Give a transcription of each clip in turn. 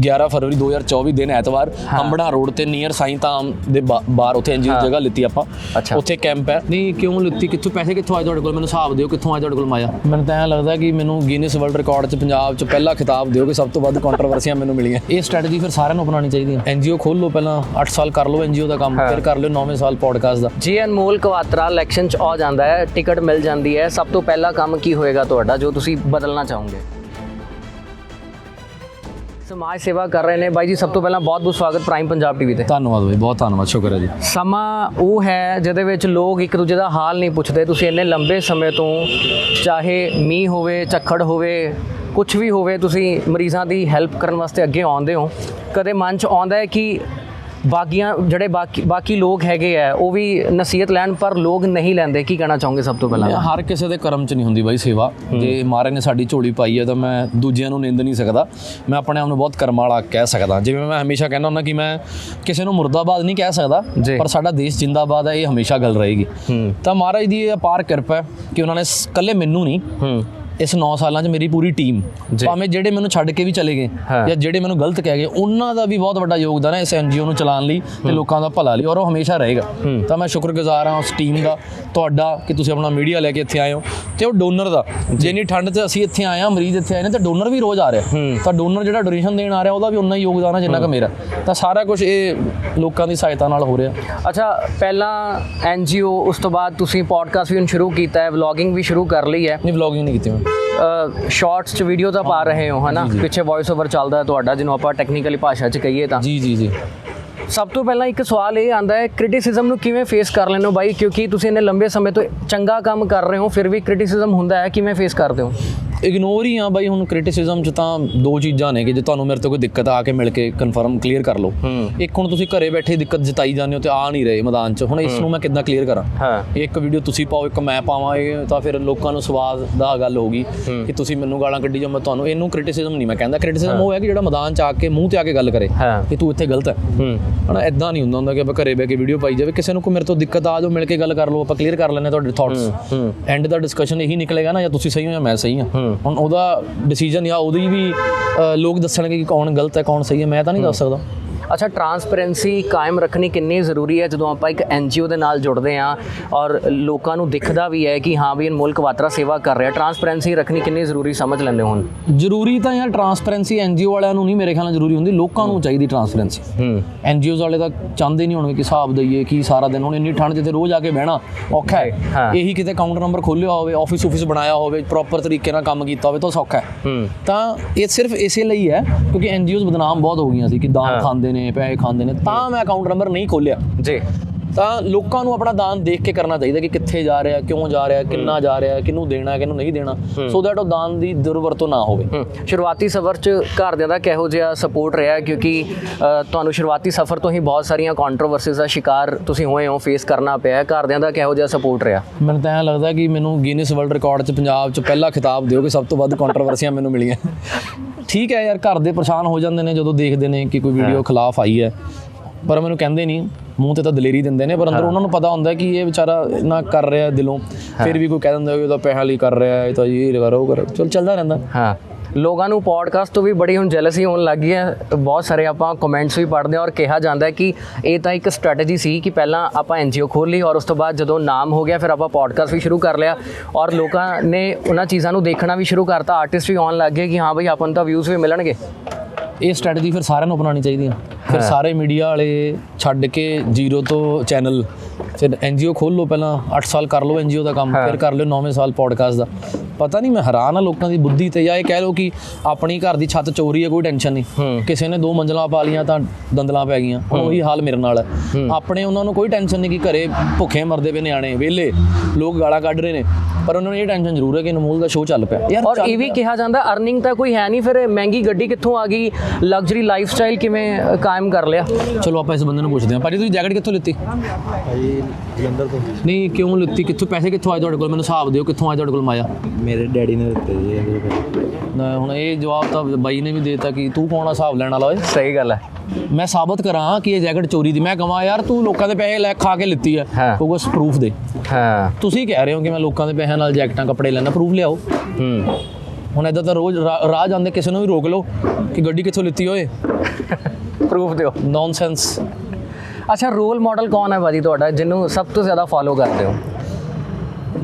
11 ਫਰਵਰੀ 2024 ਦਿਨ ਐਤਵਾਰ ਅੰਬੜਾ ਰੋਡ ਤੇ ਨੀਅਰ ਸਾਈਂ ਧਾਮ ਦੇ ਬਾਹਰ ਉੱਥੇ ਐਨਜੀਓ ਜਗ੍ਹਾ ਲਿੱਤੀ ਆਪਾਂ। ਉੱਥੇ ਕੈਂਪ ਹੈ। ਨਹੀਂ ਕਿਉਂ ਲਿੱਤੀ? ਕਿੱਥੋਂ ਪੈਸੇ ਕਿੱਥੋਂ ਆਏ ਤੁਹਾਡੇ ਕੋਲ? ਮੈਨੂੰ ਹਿਸਾਬ ਦਿਓ ਕਿੱਥੋਂ ਆਏ ਤੁਹਾਡੇ ਕੋਲ ਮਾਇਆ। ਮੈਨੂੰ ਤਾਂ ਐਂ ਲੱਗਦਾ ਕਿ ਮੈਨੂੰ ਗਿਨੀਸ ਵਰਲਡ ਰਿਕਾਰਡ 'ਚ ਪੰਜਾਬ 'ਚ ਪਹਿਲਾ ਖਿਤਾਬ ਦਿਓ ਕਿ ਸਭ ਤੋਂ ਵੱਧ ਕੰਟਰੋਵਰਸੀਆਂ ਮੈਨੂੰ ਮਿਲੀਆਂ। ਇਹ ਸਟ੍ਰੈਟਜੀ ਫਿਰ ਸਾਰਿਆਂ ਨੂੰ ਅਪਣਾਉਣੀ ਚਾਹੀਦੀ ਹੈ। ਐਨਜੀਓ ਖੋਲ ਲਓ ਪਹਿਲਾਂ 8 ਸਾਲ ਕਰ ਲਓ ਐਨਜੀਓ ਦਾ ਕੰਮ ਫਿਰ ਕਰ ਲਿਓ 9ਵੇਂ ਸਾਲ ਪੋਡਕਾਸਟ ਦਾ। ਜੀ ਅਨਮੋਲ ਕਵਾਤਰਾ ਇਲੈਕਸ਼ਨ ਚ ਆ ਜਾਂਦਾ ਹੈ ਟਿਕਟ ਮਿਲ ਜਾਂਦੀ ਹੈ। ਸਭ ਤੋਂ ਪਹਿਲਾ ਕੰਮ ਕੀ ਹੋਏਗਾ ਤੁਹਾਡਾ ਜੋ ਤੁਸੀਂ ਬਦਲਣਾ ਚਾਹੋਗੇ? ਸਮਾਜ ਸੇਵਾ ਕਰ ਰਹੇ ਨੇ। ਬਾਈ ਜੀ ਸਭ ਤੋਂ ਪਹਿਲਾਂ ਬਹੁਤ ਬਹੁਤ ਸਵਾਗਤ ਪ੍ਰਾਈਮ ਪੰਜਾਬ ਟੀਵੀ ਤੇ। ਧੰਨਵਾਦ ਬਾਈ ਬਹੁਤ ਧੰਨਵਾਦ ਸ਼ੁਕਰ ਹੈ ਜੀ। ਸਮਾਂ ਉਹ ਹੈ ਜਿਹਦੇ ਵਿੱਚ ਲੋਕ ਇੱਕ ਦੂਜੇ ਦਾ ਹਾਲ ਨਹੀਂ ਪੁੱਛਦੇ। ਤੁਸੀਂ ਇੰਨੇ ਲੰਬੇ ਸਮੇਂ ਤੋਂ ਚਾਹੇ ਮੀਂਹ ਹੋਵੇ ਝੱਖੜ ਹੋਵੇ ਕੁਝ ਵੀ ਹੋਵੇ ਤੁਸੀਂ ਮਰੀਜ਼ਾਂ ਦੀ ਹੈਲਪ ਕਰਨ ਵਾਸਤੇ ਅੱਗੇ ਆਉਂਦੇ ਹੋ। ਕਦੇ ਮਨ ਚ ਆਉਂਦਾ ਹੈ ਕਿ ਬਾਕੀਆਂ ਜਿਹੜੇ ਬਾਕੀ ਬਾਕੀ ਲੋਕ ਹੈਗੇ ਆ ਉਹ ਵੀ ਨਸੀਹਤ ਲੈਣ ਪਰ ਲੋਕ ਨਹੀਂ ਲੈਂਦੇ। ਕੀ ਕਹਿਣਾ ਚਾਹੋਗੇ ਸਭ ਤੋਂ ਪਹਿਲਾਂ? ਹਰ ਕਿਸੇ ਦੇ ਕਰਮ 'ਚ ਨਹੀਂ ਹੁੰਦੀ ਬਾਈ ਸੇਵਾ। ਜੇ ਮਹਾਰਾਜ ਨੇ ਸਾਡੀ ਝੋਲੀ ਪਾਈ ਹੈ ਤਾਂ ਮੈਂ ਦੂਜਿਆਂ ਨੂੰ ਨਿੰਦ ਨਹੀਂ ਸਕਦਾ। ਮੈਂ ਆਪਣੇ ਆਪ ਨੂੰ ਬਹੁਤ ਕਰਮ ਵਾਲਾ ਕਹਿ ਸਕਦਾ। ਜਿਵੇਂ ਮੈਂ ਹਮੇਸ਼ਾ ਕਹਿੰਦਾ ਹੁੰਦਾ ਕਿ ਮੈਂ ਕਿਸੇ ਨੂੰ ਮੁਰਦਾਬਾਦ ਨਹੀਂ ਕਹਿ ਸਕਦਾ। ਪਰ ਸਾਡਾ ਦੇਸ਼ ਜਿੰਦਾਬਾਦ ਹੈ ਇਹ ਹਮੇਸ਼ਾ ਗੱਲ ਰਹੇਗੀ। ਤਾਂ ਮਹਾਰਾਜ ਦੀ ਇਹ ਅਪਾਰ ਕਿਰਪਾ ਹੈ ਕਿ ਉਹਨਾਂ ਨੇ ਇਕੱਲੇ ਮੈਨੂੰ ਨਹੀਂ ਇਸ 9 ਸਾਲਾਂ 'ਚ ਮੇਰੀ ਪੂਰੀ ਟੀਮ। ਭਾਵੇਂ ਜਿਹੜੇ ਮੈਨੂੰ ਛੱਡ ਕੇ ਵੀ ਚਲੇ ਗਏ। ਜਾਂ ਜਿਹੜੇ ਮੈਨੂੰ ਗਲਤ ਕਹਿ ਗਏ ਉਹਨਾਂ ਦਾ ਵੀ ਬਹੁਤ ਵੱਡਾ ਯੋਗਦਾਨ ਹੈ ਇਸ ਐਨਜੀਓ ਨੂੰ ਚਲਾਉਣ ਲਈ ਤੇ ਲੋਕਾਂ ਦਾ ਭਲਾ ਲਈ ਔਰ ਉਹ ਹਮੇਸ਼ਾ ਰਹੇਗਾ। ਤਾਂ ਮੈਂ ਸ਼ੁਕਰਗੁਜ਼ਾਰ ਹਾਂ ਉਸ ਟੀਮ ਦਾ ਤੁਹਾਡਾ ਕਿ ਤੁਸੀਂ ਆਪਣਾ ਮੀਡੀਆ ਲੈ ਕੇ ਇੱਥੇ ਆਏ ਹੋ ਤੇ ਉਹ ਡੋਨਰ ਦਾ। ਜਿੰਨੀ ਠੰਡ 'ਚ ਅਸੀਂ ਇੱਥੇ ਆਏ ਹਾਂ ਮਰੀਜ਼ ਇੱਥੇ ਆਏ ਨੇ ਤੇ ਡੋਨਰ ਵੀ ਰੋਜ਼ ਆ ਰਿਹਾ। ਤਾਂ ਡੋਨਰ ਜਿਹੜਾ ਡੋਨੇਸ਼ਨ ਦੇਣ ਆ ਰਿਹਾ ਉਹਦਾ ਵੀ ਉਨਾ ਹੀ ਯੋਗਦਾਨ ਹੈ ਜਿੰਨਾ ਕਿ ਮੇਰਾ। ਤਾਂ ਸਾਰਾ ਕੁਝ ਇਹ ਲੋਕਾਂ ਦੀ ਸਹਾਇਤਾ ਨਾਲ ਹੋ ਰਿਹਾ। ਅੱਛਾ ਪਹਿਲਾਂ ਐਨਜੀਓ ਉਸ ਤੋਂ ਬਾਅਦ ਤੁਸੀਂ ਪੋਡਕਾਸਟ ਵੀ ਹੁਣ ਸ਼ੁਰੂ ਕੀਤਾ ਹੈ ਵਲੌਗਿੰਗ ਵੀ ਸ਼ੁਰੂ ਕਰ ਲਈ ਹੈ। ਨਹੀਂ ਵਲੌਗਿੰਗ ਨਹੀਂ ਕੀਤੀ ਮੈਂ। ਸ਼ਾਰਟਸ ਚ ਵੀਡੀਓ ਤਾਂ ਪਾ ਰਹੇ ਹੋ ਹਨਾ? ਪਿੱਛੇ ਵੌਇਸ ਓਵਰ ਚੱਲਦਾ ਹੈ ਤੁਹਾਡਾ ਜਿਹਨੂੰ ਆਪਾਂ ਟੈਕਨੀਕਲੀ ਭਾਸ਼ਾ ਚ ਕਹੀਏ ਤਾਂ। ਜੀ ਜੀ ਜੀ। ਸਭ ਤੋਂ ਪਹਿਲਾਂ ਇੱਕ ਸਵਾਲ ਇਹ ਆਂਦਾ ਹੈ ਕ੍ਰਿਟਿਸਿਜ਼ਮ ਨੂੰ ਕਿਵੇਂ ਫੇਸ ਕਰ ਲੈਂਦੇ ਹੋ ਬਾਈ? ਕਿਉਂਕਿ ਤੁਸੀਂ ਇੰਨੇ ਲੰਬੇ ਸਮੇਂ ਤੋਂ ਚੰਗਾ ਕੰਮ ਕਰ ਰਹੇ ਹੋ ਫਿਰ ਵੀ ਕ੍ਰਿਟਿਸਿਜ਼ਮ ਹੁੰਦਾ ਹੈ ਕਿਵੇਂ ਫੇਸ ਕਰਦੇ ਹੋ? ਇਗਨੋਰ ਹੀ ਆ ਬਾਈ ਹੁਣ ਕ੍ਰਿਟਿਸਿਜ਼ਮ ਚ ਤਾਂ ਦੋ ਚੀਜ਼ਾਂ ਨੇ ਕਿ ਜੇ ਤੁਹਾਨੂੰ ਮੇਰੇ ਤੋਂ ਕੋਈ ਦਿੱਕਤ ਆ ਕੇ ਮਿਲ ਕੇ ਕਨਫਰਮ ਕਲੀਅਰ ਕਰ ਲਓ। ਹੂੰ। ਇੱਕ ਹੁਣ ਤੁਸੀਂ ਘਰੇ ਬੈਠੇ ਦਿੱਕਤ ਜਤਾਈ ਜਾਂਦੇ ਹੋ ਤੇ ਆ ਨਹੀਂ ਰਹੇ ਮੈਦਾਨ ਚ। ਹੁਣ ਇਸ ਨੂੰ ਮੈਂ ਕਿੱਦਾਂ ਕਲੀਅਰ ਕਰਾਂ? ਹਾਂ। ਇੱਕ ਵੀਡੀਓ ਤੁਸੀਂ ਪਾਓ ਇੱਕ ਮੈਂ ਪਾਵਾਂ ਇਹ ਤਾਂ ਫਿਰ ਲੋਕਾਂ ਨੂੰ ਸਵਾਦ ਦਾ ਗੱਲ ਹੋਗੀ ਕਿ ਤੁਸੀਂ ਮੈਨੂੰ ਗਾਲਾਂ ਕੱਢੀ ਜਾਓ ਮੈਂ ਤੁਹਾਨੂੰ ਇਹਨੂੰ ਕ੍ਰਿਟਿਸਿਜ਼ਮ ਨਹੀਂ ਮੈਂ ਕਹਿੰਦਾ ਕ੍ਰਿਟਿਸਿਜ਼ਮ ਉਹ ਹੈ ਕਿ ਜਿਹੜਾ ਮੈਦਾਨ ਚ ਆ ਕੇ ਮੂੰਹ ਤੇ ਆ ਕੇ ਗੱਲ ਕਰੇ ਹਾਂ। ਕਿ ਤੂੰ ਇੱਥੇ ਗਲਤ ਹੈ। ਹੂੰ ਹਣਾ ਇਦਾਂ ਨਹੀਂ ਹੁੰਦਾ ਹੁੰਦਾ ਕਿ ਆਪਾਂ ਘਰੇ ਬਹਿ ਕੇ ਵੀਡੀਓ ਪਾਈ ਜਾਵੇ ਕਿਸੇ ਨੂੰ ਕੋਈ ਮੇਰੇ ਤੋਂ ਦਿੱਕਤ ਆ ਜਾਓ ਮਿਲ ਕੇ ਗੱਲ ਕਰ ਲਓ ਆਪਾਂ ਕਲੀਅਰ ਕਰ ਲੈਂਦੇ ਤੁਹਾਡੇ ਥਾਟਸ ਐਂਡ ਦਾ ਡਿਸਕਸ਼ਨ ਇਹੀ ਨਿਕਲੇਗਾ ਨਾ ਜਾਂ ਤੁਸੀਂ ਸਹੀ ਹੋ ਜਾਂ ਮੈਂ ਸਹੀ ਹਾਂ। ਹੁਣ ਉਹਦਾ ਡਿਸੀਜਨ ਜਾਂ ਉਹਦੀ ਵੀ ਲੋਕ ਦੱਸਣਗੇ ਕਿ ਕੌਣ ਗਲਤ ਹੈ ਕੌਣ ਸਹੀ ਹੈ ਮੈਂ ਤਾਂ ਨਹੀਂ ਦੱਸ ਸਕਦਾ। ਅੱਛਾ ਟਰਾਂਸਪੇਰੈਂਸੀ ਕਾਇਮ ਰੱਖਣੀ ਕਿੰਨੀ ਜ਼ਰੂਰੀ ਹੈ ਜਦੋਂ ਆਪਾਂ ਇੱਕ ਐਨਜੀਓ ਦੇ ਨਾਲ ਜੁੜਦੇ ਹਾਂ ਔਰ ਲੋਕਾਂ ਨੂੰ ਦਿਖਦਾ ਵੀ ਹੈ ਕਿ ਹਾਂ ਵੀ ਅਨਮੋਲ ਕਵਾਤਰਾ ਸੇਵਾ ਕਰ ਰਿਹਾ। ਟਰਾਂਸਪੇਰੈਂਸੀ ਰੱਖਣੀ ਕਿੰਨੀ ਜ਼ਰੂਰੀ ਸਮਝ ਲੈਂਦੇ ਹੁਣ? ਜ਼ਰੂਰੀ ਤਾਂ ਯਾਰ ਟਰਾਂਸਪੇਰੈਂਸੀ ਐਨਜੀਓ ਵਾਲਿਆਂ ਨੂੰ ਨਹੀਂ ਮੇਰੇ ਖਿਆਲ ਨਾਲ ਜ਼ਰੂਰੀ ਹੁੰਦੀ ਲੋਕਾਂ ਨੂੰ ਚਾਹੀਦੀ ਟਰਾਂਸਪੇਰੈਂਸੀ ਹੂੰ। ਐਨਜੀਓਜ਼ ਵਾਲੇ ਤਾਂ ਚਾਹੁੰਦੇ ਨਹੀਂ ਹੋਣਗੇ ਕਿ ਹਿਸਾਬ ਦਈਏ ਕੀ ਸਾਰਾ ਦਿਨ ਹੁਣ ਇੰਨੀ ਠੰਡ ਤੇ ਰੋਜ਼ ਆ ਕੇ ਬਹਿਣਾ ਔਖਾ ਹਾਂ। ਇਹੀ ਕਿਤੇ ਕਾਊਂਟਰ ਨੰਬਰ ਖੋਲ੍ਹਿਆ ਹੋਵੇ ਆਫਿਸ ਆਫਿਸ ਬਣਾਇਆ ਹੋਵੇ ਪ੍ਰੋਪਰ ਤਰੀਕੇ ਨਾਲ ਕੰਮ ਕੀਤਾ ਹੋਵੇ ਤਾਂ ਸੌਖਾ ਹੈ। ਹੂੰ। ਤਾਂ ਇਹ ਸਿਰਫ ਇਸੇ ਲਈ ਹੈ ਕਿਉਂਕਿ ਐਨਜੀਓਜ਼ ਬਦਨਾਮ ਬਹੁਤ ਹੋ ਗਈਆਂ ਸੀ ਕਿ ਦਾਨ ਖਾਂਦੇ ਨੇ ਪੈਸੇ ਖਾਂਦੇ ਨੇ ਤਾਂ ਮੈਂ ਅਕਾਊਂਟ ਨੰਬਰ ਨਹੀਂ ਖੋਲਿਆ ਜੀ। ਤਾਂ ਲੋਕਾਂ ਨੂੰ ਆਪਣਾ ਦਾਨ ਦੇਖ ਕੇ ਕਰਨਾ ਚਾਹੀਦਾ ਕਿ ਕਿੱਥੇ ਜਾ ਰਿਹਾ ਕਿਉਂ ਜਾ ਰਿਹਾ ਕਿੰਨਾ ਜਾ ਰਿਹਾ ਕਿਹਨੂੰ ਦੇਣਾ ਕਿਹਨੂੰ ਨਹੀਂ ਦੇਣਾ। ਸੋ ਦੈਟ ਉਹ ਦਾਨ ਦੀ ਦੁਰਵਰਤੋਂ ਨਾ ਹੋਵੇ। ਸ਼ੁਰੂਆਤੀ ਸਫ਼ਰ 'ਚ ਘਰਦਿਆਂ ਦਾ ਕਿਹੋ ਜਿਹਾ ਸਪੋਰਟ ਰਿਹਾ? ਕਿਉਂਕਿ ਤੁਹਾਨੂੰ ਸ਼ੁਰੂਆਤੀ ਸਫ਼ਰ ਤੋਂ ਹੀ ਬਹੁਤ ਸਾਰੀਆਂ ਕੰਟਰੋਵਰਸੀਜ਼ ਦਾ ਸ਼ਿਕਾਰ ਤੁਸੀਂ ਹੋਏ ਹੋ ਫੇਸ ਕਰਨਾ ਪਿਆ। ਘਰਦਿਆਂ ਦਾ ਕਿਹੋ ਜਿਹਾ ਸਪੋਰਟ ਰਿਹਾ? ਮੈਨੂੰ ਤਾਂ ਐਂ ਲੱਗਦਾ ਕਿ ਮੈਨੂੰ ਗਿਨੀਸ ਵਰਲਡ ਰਿਕਾਰਡ 'ਚ ਪੰਜਾਬ 'ਚ ਪਹਿਲਾ ਖਿਤਾਬ ਦਿਓ ਕਿ ਸਭ ਤੋਂ ਵੱਧ ਕੰਟਰੋਵਰਸੀਆਂ ਮੈਨੂੰ ਮਿਲੀਆਂ। ਠੀਕ ਹੈ ਯਾਰ ਘਰ ਦੇ ਪਰੇਸ਼ਾਨ ਹੋ ਜਾਂਦੇ ਨੇ ਜਦੋਂ ਦੇਖਦੇ ਨੇ ਕਿ ਕੋਈ ਵੀਡੀਓ ਖਿਲਾਫ ਆਈ ਹੈ। ਪਰ ਮੈਨੂੰ ਕਹਿੰਦੇ ਨਹੀਂ ਮੂੰਹ ਤੇ ਤਾਂ ਦਲੇਰੀ ਦਿੰਦੇ ਨੇ ਪਰ ਅੰਦਰ ਉਹਨਾਂ ਨੂੰ ਪਤਾ ਹੁੰਦਾ ਕਿ ਇਹ ਵਿਚਾਰਾ ਨਾ ਕਰ ਰਿਹਾ ਦਿਲੋਂ। ਫਿਰ ਵੀ ਕੋਈ ਕਹਿ ਦਿੰਦਾ ਕਿ ਉਹਦਾ ਪੈਸਾ ਲਈ ਕਰ ਰਿਹਾ ਇਹ ਤਾਂ ਇਹ ਕਰੋ ਕਰ। ਚਲ ਚੱਲਦਾ ਰਹਿੰਦਾ। ਹਾਂ। ਲੋਕਾਂ ਨੂੰ ਪੋਡਕਾਸਟ ਤੋਂ ਵੀ ਬੜੀ ਹੁਣ ਜੈਲਸੀ ਹੋਣ ਲੱਗ ਗਈ ਹੈ। ਬਹੁਤ ਸਾਰੇ ਆਪਾਂ ਕਮੈਂਟਸ ਵੀ ਪੜ੍ਹਦੇ ਹਾਂ ਔਰ ਕਿਹਾ ਜਾਂਦਾ ਹੈ ਕਿ ਇਹ ਤਾਂ ਇੱਕ ਸਟ੍ਰੈਟਜੀ ਸੀ ਕਿ ਪਹਿਲਾਂ ਆਪਾਂ ਐਨਜੀਓ ਖੋਲ ਲਈ ਔਰ ਉਸ ਤੋਂ ਬਾਅਦ ਜਦੋਂ ਨਾਮ ਹੋ ਗਿਆ ਫਿਰ ਆਪਾਂ ਪੋਡਕਾਸਟ ਵੀ ਸ਼ੁਰੂ ਕਰ ਲਿਆ। ਔਰ ਲੋਕਾਂ ਨੇ ਉਹਨਾਂ ਚੀਜ਼ਾਂ ਨੂੰ ਦੇਖਣਾ ਵੀ ਸ਼ੁਰੂ ਕਰਤਾ। ਆਰਟਿਸਟ ਵੀ ਆਉਣ ਲੱਗ ਗਏ ਕਿ ਹਾਂ ਬਈ ਆਪਾਂ ਨੂੰ ਤਾਂ ਵਿਊਜ਼ ਵੀ ਮਿਲਣਗੇ। ਇਹ ਸਟ੍ਰੈਟਜੀ ਫਿਰ ਸਾਰਿਆਂ ਨੂੰ ਅਪਣਾਉਣੀ ਚਾਹੀਦੀ ਹੈ ਫਿਰ ਸਾਰੇ ਮੀਡੀਆ ਵਾਲੇ ਛੱਡ ਕੇ ਜ਼ੀਰੋ ਤੋਂ ਚੈਨਲ ਫਿਰ ਐਨਜੀਓ ਖੋਲ ਲਓ ਪਹਿਲਾਂ 8 ਸਾਲ ਕਰ ਲਓ ਐਨਜੀਓ ਦਾ ਕੰਮ ਫਿਰ ਕਰ ਲਿਓ 9ਵੇਂ ਸਾਲ ਪੋਡਕਾਸਟ ਦਾ। ਪਤਾ ਨਹੀਂ ਮੈਂ ਹੈਰਾਨ ਆ ਲੋਕਾਂ ਦੀ ਬੁੱਧੀ ਤੇ ਜਾਂ ਇਹ ਕਹਿ ਲਓ ਕਿ ਆਪਣੀ ਘਰ ਦੀ ਛੱਤ ਚੋਰੀ ਹੈ ਕੋਈ ਟੈਨਸ਼ਨ ਨਹੀਂ। ਕਿਸੇ ਨੇ ਦੋ ਮੰਜ਼ਲਾਂ ਪਾ ਲੀਆਂ ਤਾਂ ਦੰਦਲਾਂ ਪੈ ਗਈਆਂ। ਉਹੀ ਹਾਲ ਮੇਰੇ ਨਾਲ ਆਪਣੇ ਉਹਨਾਂ ਨੂੰ ਕੋਈ ਟੈਨਸ਼ਨ ਨਹੀਂ ਕਿ ਘਰੇ ਭੁੱਖੇ ਮਰਦੇ ਪਏ ਨਿਆਣੇ ਵਿਹਲੇ ਲੋਕ ਗਾਲਾਂ ਕੱਢ ਰਹੇ ਨੇ। ਪਰ ਉਹਨਾਂ ਨੂੰ ਇਹ ਟੈਨਸ਼ਨ ਜ਼ਰੂਰ ਹੈ ਕਿ ਅਨਮੋਲ ਦਾ ਸ਼ੋਅ ਚੱਲ ਪਿਆ। ਯਾਰ ਔਰ ਇਹ ਵੀ ਕਿਹਾ ਜਾਂਦਾ ਅਰਨਿੰਗ ਤਾਂ ਕੋਈ ਹੈ ਨਹੀਂ ਫਿਰ ਮਹਿੰਗੀ ਗੱਡੀ ਕਿੱਥੋਂ ਆ ਗਈ? ਲਗਜ਼ਰੀ ਲਾਈਫ ਸਟਾਈਲ ਕਿਵੇਂ ਕਾਇਮ ਕਰ ਲਿਆ? ਚਲੋ ਆਪਾਂ ਇਸ ਬੰਦੇ ਨੂੰ ਪੁੱਛਦੇ ਹਾਂ। ਭਾਜੀ ਤੁਸੀਂ ਜੈਕਟ ਕਿੱਥੋਂ ਲਿੱਤੀ? ਭਾਜੀ ਜਲੰਧਰ ਤੋਂ। ਨਹੀਂ ਕਿਉਂ ਲਿੱਤੀ? ਕਿੱਥੋਂ ਪੈਸੇ ਕਿੱਥੋਂ ਆਏ ਤੁਹਾਡੇ ਕੋਲ? ਮੈਨੂੰ ਹਿਸਾਬ ਦਿਓ ਕਿੱਥੋਂ ਆਏ ਤੁਹਾਡੇ ਕੋਲ ਮਾਇਆ। ਮੇਰੇ ਡੈਡੀ ਨੇ ਦਿੱਤੇ ਜੀ ਪੈਸੇ ਨਾ ਹੁਣ ਇਹ ਜਵਾਬ ਤਾਂ ਬਾਈ ਨੇ ਵੀ ਦੇ ਦਿੱਤਾ ਕਿ ਤੂੰ ਕੌਣ ਆ ਹਿਸਾਬ ਲੈਣ ਵਾਲਾ ਓਏ? ਸਹੀ ਗੱਲ ਹੈ। ਮੈਂ ਸਾਬਤ ਕਰਾਂ ਕਿ ਇਹ ਜੈਕਟ ਚੋਰੀ ਦੀ। ਮੈਂ ਕਹਾਂ ਯਾਰ ਤੂੰ ਲੋਕਾਂ ਦੇ ਪੈਸੇ ਲੈ ਖਾ ਕੇ ਲਿੱਤੀ ਹੈ। ਕੋਈ ਪ੍ਰੂਫ ਦੇ। ਹਾਂ। ਤੁਸੀਂ ਕਹਿ ਰਹੇ ਹੋ ਕਿ ਮੈਂ ਲੋਕਾਂ ਦੇ ਪੈਸਿਆਂ ਨਾਲ ਜੈਕਟਾਂ ਕੱਪੜੇ ਲੈਣਾ ਪ੍ਰੂਫ ਲਿਆਓ। ਹੂੰ। ਹੁਣ ਇਦਾਂ ਤਾਂ ਰੋਜ਼ ਰਾਹ ਜਾਂਦੇ ਕਿਸੇ ਨੂੰ ਵੀ ਰੋਕ ਲਓ ਕਿ ਗੱਡੀ ਕਿੱਥੋਂ ਲਿੱਤੀ ਓਏ। ਪ੍ਰੂਫ ਦਿਓ। ਨੌਨਸੈਂਸ ਅੱਛਾ ਰੋਲ ਮਾਡਲ ਕੌਣ ਹੈ ਭਾਜੀ ਤੁਹਾਡਾ ਜਿਹਨੂੰ ਸਭ ਤੋਂ ਜ਼ਿਆਦਾ ਫੋਲੋ ਕਰਦੇ ਹੋ?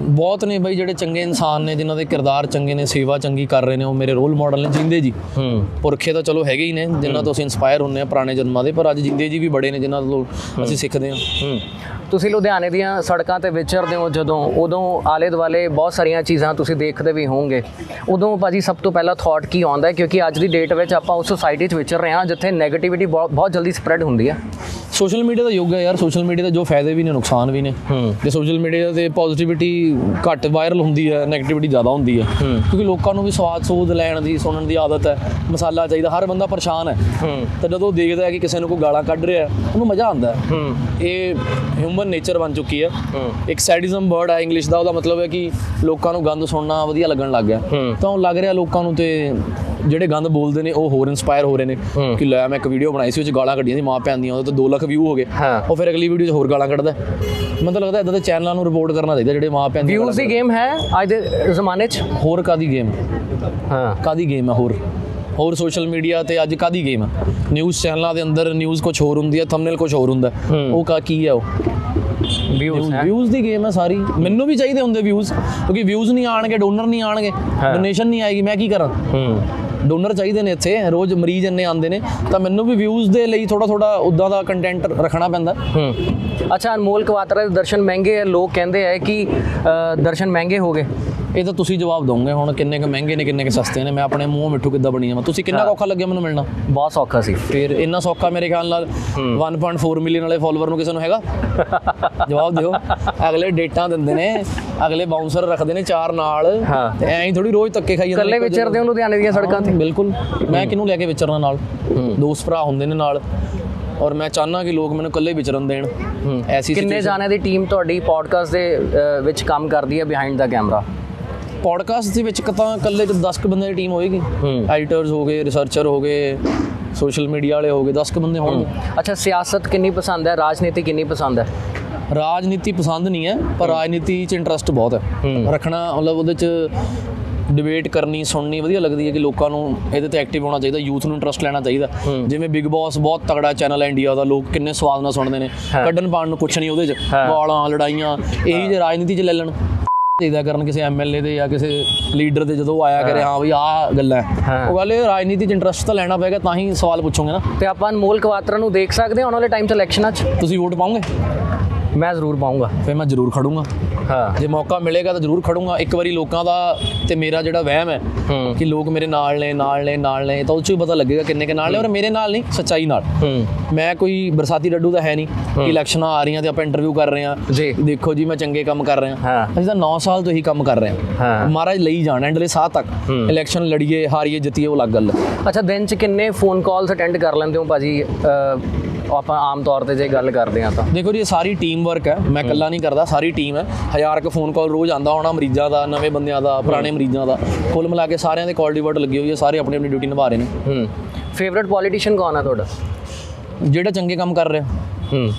ਬਹੁਤ ਨੇ ਬਈ ਜਿਹੜੇ ਚੰਗੇ ਇਨਸਾਨ ਨੇ ਜਿਨ੍ਹਾਂ ਦੇ ਕਿਰਦਾਰ ਚੰਗੇ ਨੇ ਸੇਵਾ ਚੰਗੀ ਕਰ ਰਹੇ ਨੇ ਉਹ ਮੇਰੇ ਰੋਲ ਮਾਡਲ ਨੇ ਜਿੰਦੇ ਜੀ। ਹੂੰ। ਪੁਰਖੇ ਤਾਂ ਚਲੋ ਹੈਗੇ ਹੀ ਨੇ ਜਿਨ੍ਹਾਂ ਤੋਂ ਅਸੀਂ ਇਨਸਪਾਇਰ ਹੁੰਨੇ ਆ ਪੁਰਾਣੇ ਜਨਮਾਂ ਦੇ ਪਰ ਅੱਜ ਜਿੰਦੇ ਜੀ ਵੀ ਬੜੇ ਨੇ ਜਿਨ੍ਹਾਂ ਤੋਂ ਅਸੀਂ ਸਿੱਖਦੇ ਹਾਂ। ਹੂੰ। ਤੁਸੀਂ ਲੁਧਿਆਣੇ ਦੀਆਂ ਸੜਕਾਂ ਤੇ ਵਿਚਰਦੇ ਹੋ ਜਦੋਂ ਉਦੋਂ ਆਲੇ ਦੁਆਲੇ ਬਹੁਤ ਸਾਰੀਆਂ ਚੀਜ਼ਾਂ ਤੁਸੀਂ ਦੇਖਦੇ ਵੀ ਹੋਵੋਗੇ। ਉਦੋਂ ਭਾਜੀ ਸਭ ਤੋਂ ਪਹਿਲਾ ਥਾਟ ਕੀ ਆਉਂਦਾ ਹੈ? ਕਿਉਂਕਿ ਅੱਜ ਦੀ ਡੇਟ ਵਿੱਚ ਆਪਾਂ ਉਸ ਸੋਸਾਇਟੀ 'ਚ ਵਿਚਰ ਰਹੇ ਹਾਂ ਜਿੱਥੇ 네ਗੇਟਿਵਿਟੀ ਬਹੁਤ ਬਹੁਤ ਜਲਦੀ ਸਪਰੈਡ ਹੁੰਦੀ ਹੈ ਸੋਸ਼ਲ ਮੀਡੀਆ ਦਾ ਯੁੱਗ ਹੈ ਯਾਰ ਸੋਸ਼ਲ ਮੀਡੀਆ ਦੇ ਜੋ ਫਾਇਦੇ ਵੀ ਨੇ ਨੁਕਸਾਨ ਵੀ ਨੇ। ਤੇ ਸੋਸ਼ਲ ਮੀਡੀਆ ਤੇ ਪੋਜ਼ਿਟਿਵਿਟੀ ਘੱਟ ਵਾਇਰਲ ਹੁੰਦੀ ਹੈ 네ਗੇਟਿਵਿਟੀ ਜ਼ਿਆਦਾ ਹੁੰਦੀ ਹੈ। ਕਿਉਂਕਿ ਲੋਕਾਂ ਨੂੰ ਵੀ ਸਵਾਦ ਸੂਦ ਲੈਣ ਦੀ ਸੁਣਨ ਦੀ ਆਦਤ ਹੈ ਮਸਾਲਾ ਚਾਹੀਦਾ ਹਰ ਬੰਦਾ ਪਰੇਸ਼ਾਨ ਹੈ। ਤਾਂ ਜਦੋਂ ਦੇਖਦਾ ਹੈ ਕਿ ਕਿਸੇ ਨੂੰ ਕੋਈ ਗਾਲਾਂ ਕੱਢ ਰਿਹਾ ਉਹਨੂੰ ਮਜ਼ਾ ਆਉਂਦਾ ਹੈ। ਇਹ ਹਿਊਮਨ ਨੇਚਰ ਬਣ ਚੁੱਕੀ ਹੈ। ਇੱਕ ਸੈਡਿਜ਼ਮ ਵਰਡ ਹੈ ਇੰਗਲਿਸ਼ ਦਾ ਉਹਦਾ ਮਤਲਬ ਹੈ ਕਿ ਲੋਕਾਂ ਨੂੰ ਗੰਦ ਸੁਣਨਾ ਵਧੀਆ ਲੱਗਣ ਲੱਗ ਗਿਆ। ਤਾਂ ਉਹ ਲੱਗ ਰਿਹਾ ਲੋਕਾਂ ਨੂੰ ਤੇ ਜਿਹੜੇ ਗੰਦ ਬੋਲਦੇ ਨੇ ਉਹ ਹੋਰ ਇਨਸਪਾਇਰ ਹੋ ਰਹੇ ਨੇ। ਕਿ ਲੈ ਮੈਂ ਇੱਕ ਵੀਡੀਓ ਬਣਾਈ ਸੀ ਉਹ ਚ ਗਾਲਾਂ ਕੱਢੀਆਂ ਸੀ ਮਾਂ ਭੈਣ ਦੀਆਂ ਉਹਦੇ ਤੋਂ 2 ਲੱਖ ਵਿਊ ਹੋ ਗਏ। ਉਹ ਫਿਰ ਅਗਲੀ ਵੀਡੀਓ 'ਚ ਹੋਰ ਗਾਲਾਂ ਕੱਢਦਾ। ਮੈਨੂੰ ਤਾਂ ਲੱਗਦਾ ਇਦਾਂ ਦੇ ਚੈਨਲਾਂ ਨੂੰ ਰਿਪੋਰਟ ਕਰਨਾ ਚਾਹੀਦਾ ਜਿਹੜੇ ਮਾਂ ਭੈਣ ਦੀਆਂ ਵਿਊਜ਼ ਦੀ ਗੇਮ ਹੈ ਅੱਜ ਦੇ ਜ਼ਮਾਨੇ 'ਚ ਹੋਰ ਕਾਦੀ ਗੇਮ ਹਾਂ ਕਾਦੀ ਗੇਮ ਹੈ ਹੋਰ ਹੋਰ ਸੋਸ਼ਲ ਮੀਡੀਆ ਤੇ ਅੱਜ ਕਾਦੀ ਗੇਮ ਹੈ ਨਿਊਜ਼ ਚੈਨਲਾਂ ਦੇ ਅੰਦਰ ਨਿਊਜ਼ ਕੁਝ ਹੋਰ ਹੁੰਦੀ ਹੈ ਥੰਬਨੇਲ ਕੁਝ ਹੋਰ ਹੁੰਦਾ। ਉਹ ਕਾ ਕੀ ਹੈ ਉਹ? ਵਿਊਜ਼ ਹੈ। ਵਿਊਜ਼ ਦੀ ਗੇਮ ਹੈ ਸਾਰੀ। ਮੈਨੂੰ ਵੀ ਚਾਹੀਦੇ ਹੁੰਦੇ ਵਿਊਜ਼ ਕਿਉਂਕਿ ਵਿਊਜ਼ ਨਹੀਂ ਆਣਗੇ ਡੋਨਰ ਨਹੀਂ ਆਣਗੇ। ਡੋਨੇਸ਼ਨ ਨਹੀਂ ਆਏਗੀ ਮੈਂ ਕੀ ਕਰਾਂ? ਡੋਨਰ ਚਾਹੀਦੇ ਨੇ ਇੱਥੇ ਰੋਜ਼ ਮਰੀਜ਼ ਇੰਨੇ ਆਉਂਦੇ ਨੇ ਤਾਂ ਮੈਨੂੰ ਵੀ ਵਿਊਜ਼ ਦੇ ਲਈ ਥੋੜਾ ਥੋੜਾ ਉਦਾਂ ਦਾ ਕੰਟੈਂਟ ਰੱਖਣਾ ਪੈਂਦਾ। ਹੂੰ। ਅੱਛਾ ਅਨਮੋਲ ਕਵਾਤਰਾ ਦੇ ਦਰਸ਼ਨ ਮਹਿੰਗੇ ਹੈ ਲੋਕ ਕਹਿੰਦੇ ਹੈ ਕਿ ਦਰਸ਼ਨ ਮਹਿੰਗੇ ਹੋ ਗਏ। ਇਹ ਤਾਂ ਤੁਸੀਂ ਜਵਾਬ ਦੋਗੇ ਹੁਣ ਕਿੰਨੇ ਕੁ ਮਹਿੰਗੇ ਨੇ ਕਿੰਨੇ ਕੁ ਸਸਤੇ ਨੇ ਮੈਂ ਆਪਣੇ ਮੂੰਹੋਂ ਮਿੱਠੂ ਕਿੱਦਾਂ ਬਣੀ ਜਾਵਾਂ ਤੁਸੀਂ ਕਿੰਨਾ ਔਖਾ ਲੱਗਿਆ ਮੈਨੂੰ ਮਿਲਣਾ? ਬਹੁਤ ਸੌਖਾ ਸੀ। ਫਿਰ ਇੰਨਾ ਸੌਖਾ ਮੇਰੇ ਖਿਆਲ ਨਾਲ 1.4 ਮਿਲੀਅਨ ਵਾਲੇ ਫਾਲੋਅਰ ਨੂੰ ਕਿਸੇ ਨੂੰ ਹੈਗਾ? ਜਵਾਬ ਦਿਓ। ਅਗਲੇ ਡੇਟਾਂ ਦਿੰਦੇ ਨੇ ਅਗਲੇ ਬਾਉਂਸਰ ਰੱਖਦੇ ਨੇ ਚਾਰ ਨਾਲ। ਤੇ ਐਂ ਹੀ ਥੋੜੀ ਰੋਜ਼ ਧੱਕੇ ਖਾਈ ਜਾਂਦੇ ਇਕੱਲੇ ਨੇ। ਵਿਚਰਦੇ ਹੋ ਲੁਧਿਆਣੇ ਦੀਆਂ ਸੜਕਾਂ ਤੇ। ਬਿਲਕੁਲ। ਮੈਂ ਕਿਹਨੂੰ ਲੈ ਕੇ ਵਿਚਰਨਾ ਨਾਲ? ਦੋਸਤ ਭਰਾ ਹੁੰਦੇ ਨੇ ਨਾਲ। ਔਰ ਮੈਂ ਚਾਹਨਾ ਕਿ ਲੋਕ ਮੈਨੂੰ ਇਕੱਲੇ ਵਿਚਰਨ ਦੇਣ। ਐਸੀ ਕਿੰਨੇ situation- ਜਾਣੇ ਦੀ ਟੀਮ ਤੁਹਾਡੀ ਪੋਡਕਾਸਟ ਦੇ ਵਿੱਚ ਕੰਮ ਕਰਦੀ ਹੈ ਬਿਹਾਈਂਡ ਦਾ ਕੈਮਰਾ ਪੋਡਕਾਸਟ ਦੇ ਵਿੱਚ ਤਾਂ ਇਕੱਲੇ ਚ 10 ਕੁ ਬੰਦੇ ਦੀ ਟੀਮ ਹੋਏਗੀ। ਐਡੀਟਰਸ ਹੋ ਗਏ ਰਿਸਰਚਰ ਹੋ ਗਏ ਸੋਸ਼ਲ ਮੀਡੀਆ ਵਾਲੇ ਹੋ ਗਏ 10 ਕੁ ਬੰਦੇ ਹੋਣਗੇ। ਅੱਛਾ ਸਿਆਸਤ ਕਿੰਨੀ ਪਸੰਦ ਹੈ? ਰਾਜਨੀਤੀ ਕਿੰਨੀ ਪਸੰਦ ਹੈ? ਰਾਜਨੀਤੀ ਪਸੰਦ ਨਹੀਂ ਹੈ ਪਰ ਰਾਜਨੀਤੀ 'ਚ ਇੰਟਰਸਟ ਬਹੁਤ ਹੈ। ਰੱਖਣਾ ਮਤਲਬ ਉਹਦੇ 'ਚ ਡਿਬੇਟ ਕਰਨੀ ਸੁਣਨੀ ਵਧੀਆ ਲੱਗਦੀ ਹੈ ਕਿ ਲੋਕਾਂ ਨੂੰ ਇਹਦੇ ਤੇ ਐਕਟਿਵ ਹੋਣਾ ਚਾਹੀਦਾ ਯੂਥ ਨੂੰ ਇੰਟਰਸਟ ਲੈਣਾ ਚਾਹੀਦਾ। ਜਿਵੇਂ ਬਿਗ ਬਾਸ ਬਹੁਤ ਤਗੜਾ ਚੈਨਲ ਹੈ ਇੰਡੀਆ ਦਾ ਲੋਕ ਕਿੰਨੇ ਸਵਾਦ ਨਾਲ ਸੁਣਦੇ ਨੇ। ਕੱਢਣ ਪਾਣ ਨੂੰ ਕੁਛ ਨਹੀਂ ਉਹਦੇ 'ਚ। ਗਾਲਾਂ ਲੜਾਈਆਂ ਇਹੀ ਜੇ ਰਾਜਨੀਤੀ 'ਚ ਲੈ ਲੈਣ। ਚਾਹੀਦਾ ਕਰਨ ਕਿਸੇ ਐਮਐਲਏ ਦੇ ਜਾਂ ਕਿਸੇ ਲੀਡਰ ਦੇ ਜਦੋਂ ਆਇਆ ਕਰੇ ਹਾਂ। ਵੀ ਆਹ ਗੱਲਾਂ। ਉਹ ਗੱਲ ਇਹ ਰਾਜਨੀਤੀ 'ਚ ਇੰਟਰਸਟ ਤਾਂ ਲੈਣਾ ਪਏਗਾ ਤਾਂ ਹੀ ਸਵਾਲ ਪੁੱਛੋਗੇ ਨਾ। ਤੇ ਆਪਾਂ ਅਨਮੋਲ ਕਵਾਤਰਾ ਨੂੰ ਦੇਖ ਸਕਦੇ ਹਾਂ ਆਉਣ ਵਾਲੇ ਟਾਈਮ 'ਚ ਇਲੈਕਸ਼ਨਾਂ 'ਚ। ਤੁਸੀਂ ਵੋਟ ਪਾਉਂਗੇ? ਮੈਂ ਜ਼ਰੂਰ ਪਾਉਂਗਾ। ਫਿਰ ਮੈਂ ਜ਼ਰੂਰ ਖੜੂੰਗਾ। ਹਾਂ। ਜੇ ਮੌਕਾ ਮਿਲੇਗਾ ਤਾਂ ਜ਼ਰੂਰ ਖੜੂੰਗਾ। ਇੱਕ ਵਾਰੀ ਲੋਕਾਂ ਦਾ ਤੇ ਮੇਰਾ ਜਿਹੜਾ ਵਹਿਮ ਹੈ ਹੂੰ। ਕਿ ਲੋਕ ਮੇਰੇ ਨਾਲ ਨੇ ਨਾਲ ਨੇ ਨਾਲ ਨੇ ਤਾਂ ਉਹ 'ਚੋਂ ਹੀ ਪਤਾ ਲੱਗੇਗਾ ਕਿੰਨੇ ਕੇ ਨਾਲ ਨੇ ਔਰ ਮੇਰੇ ਨਾਲ ਨਹੀਂ ਸੱਚਾਈ ਨਾਲ। ਹੂੰ। ਮੈਂ ਕੋਈ ਬਰਸਾਤੀ ਡੱਡੂ ਤਾਂ ਹੈ ਨਹੀਂ ਕਿ ਇਲੈਕਸ਼ਨਾਂ ਆ ਰਹੀਆਂ ਤੇ ਆਪਾਂ ਇੰਟਰਵਿਊ ਕਰ ਰਹੇ ਹਾਂ। ਜੀ। ਦੇਖੋ ਜੀ ਮੈਂ ਚੰਗੇ ਕੰਮ ਕਰ ਰਿਹਾ। ਹਾਂ। ਅਸੀਂ ਤਾਂ 9 ਸਾਲ ਤੋਂ ਇਹੀ ਕੰਮ ਕਰ ਰਹੇ ਹਾਂ। ਹਾਂ। ਮਹਾਰਾਜ ਲਈ ਜਾਣਾ ਐਂਡਲੇ ਸਾਹ ਤੱਕ। ਹੂੰ। ਇਲੈਕਸ਼ਨ ਲੜੀਏ ਹਾਰੀਏ ਜਿੱਤੀਏ ਉਹ ਅਲੱਗ ਗੱਲ। ਹੈ ਅੱਛਾ ਦਿਨ 'ਚ ਕਿੰਨੇ ਫੋਨ ਕਾਲਸ ਅਟੈਂਡ ਕਰ ਲੈਂਦੇ ਹੋ ਭਾਜੀ? ਅ, ਆਪਾਂ ਆਮ ਤੌਰ ਤੇ ਜੇ ਗੱਲ ਕਰਦੇ ਹਾਂ ਤਾਂ। ਦੇਖੋ ਜੀ ਇਹ ਸਾਰੀ ਟੀਮ ਵਰਕ ਹੈ। ਮੈਂ ਇਕੱਲਾ ਨਹੀਂ ਕਰਦਾ ਸਾਰੀ ਟੀਮ ਹੈ। ਹਜ਼ਾਰ ਕ ਫੋਨ ਕਾਲ ਰੋਜ਼ ਆਂਦਾ ਹੋਣਾ ਮਰੀਜ਼ਾਂ ਦਾ ਨਵੇਂ ਬੰਦਿਆਂ ਦਾ ਪੁਰਾਣੇ ਮਰੀਜ਼ਾਂ ਦਾ। ਕੁੱਲ ਮਿਲਾ ਕੇ ਸਾਰਿਆਂ ਦੇ ਕਾਲ ਡਿਵਰਟ ਲੱਗੀ ਹੋਈ ਹੈ ਸਾਰੇ ਆਪਣੀ ਆਪਣੀ ਡਿਊਟੀ ਨਿਭਾ ਰਹੇ ਨੇ। ਹੂੰ। ਫੇਵਰਿਟ ਪੋਲੀਟੀਸ਼ੀਅਨ ਕੌਣ ਹੈ ਤੁਹਾਡਾ? ਜਿਹੜਾ ਚੰਗੇ ਕੰਮ ਕਰ ਰਿਹਾ। ਹੂੰ।